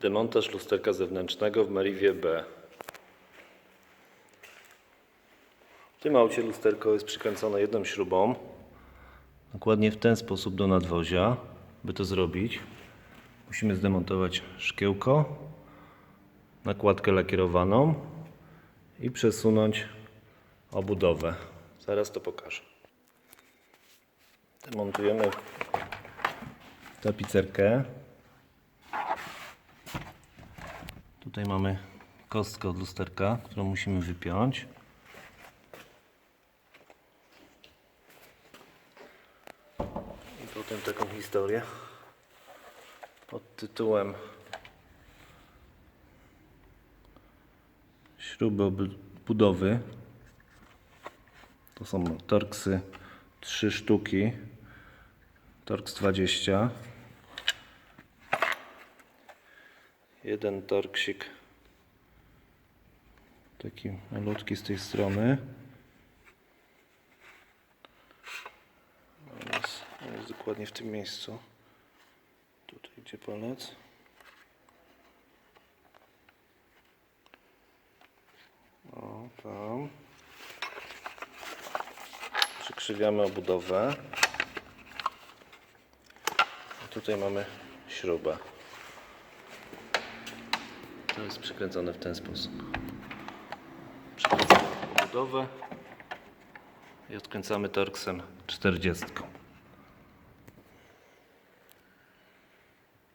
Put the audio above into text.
Demontaż lusterka zewnętrznego w Meriwie B. W tym aucie lusterko jest przykręcone jedną śrubą. Dokładnie w ten sposób do nadwozia. By to zrobić, musimy zdemontować szkiełko, nakładkę lakierowaną i przesunąć obudowę. Zaraz to pokażę. Demontujemy tapicerkę. Tutaj mamy kostkę od lusterka, którą musimy wypiąć. I potem taką historię pod tytułem Śruby budowy. To są torksy 3 sztuki. Torx 20. Jeden torksik taki malutki z tej strony. On jest, dokładnie w tym miejscu. Tutaj gdzie palec. O, tam. Przykrzywiamy obudowę. Tutaj mamy śrubę. To jest przykręcone w ten sposób. Przykręcamy obudowę i odkręcamy torksem 40.